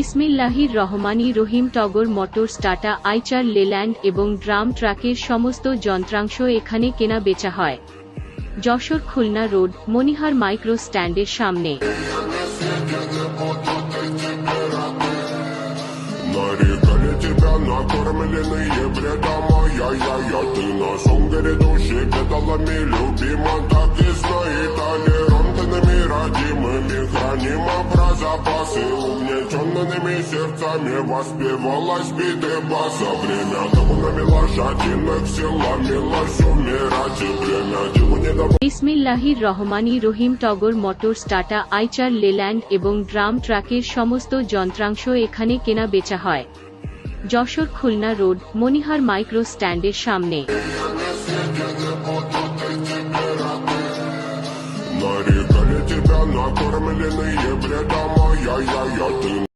বিসমিল্লাহির রহমানি রহিম টগর মোটরস টাটা আইচার লেল্যান্ড এবং ড্রাম ট্রাকের সমস্ত যন্ত্রাংশ এখানে কেনা বেচা হয় যশোর খুলনা রোড মনিহার মাইক্রো স্ট্যান্ডের সামনে Нарекали тебя накормленные бредом Ай-яй-яй, ты на сунгере души педалами любима Так и знай, Угнетенными сердцами Воспевалась биты баса Время табунами лошадиных силами Лось умирать и время Диву не давай বিসমিল্লাহির রহমানি রহিম টগর মোটরস টাটা আইচার লেল্যান্ড এবং ড্রাম ট্রাকের সমস্ত যন্ত্রাংশ এখানে কেনা বেচা হয় যশোর খুলনা রোড মনিহার মাইক্রো স্ট্যান্ডের সামনে Нарекали тебя накормленные бредом Ай-яй-яй, ты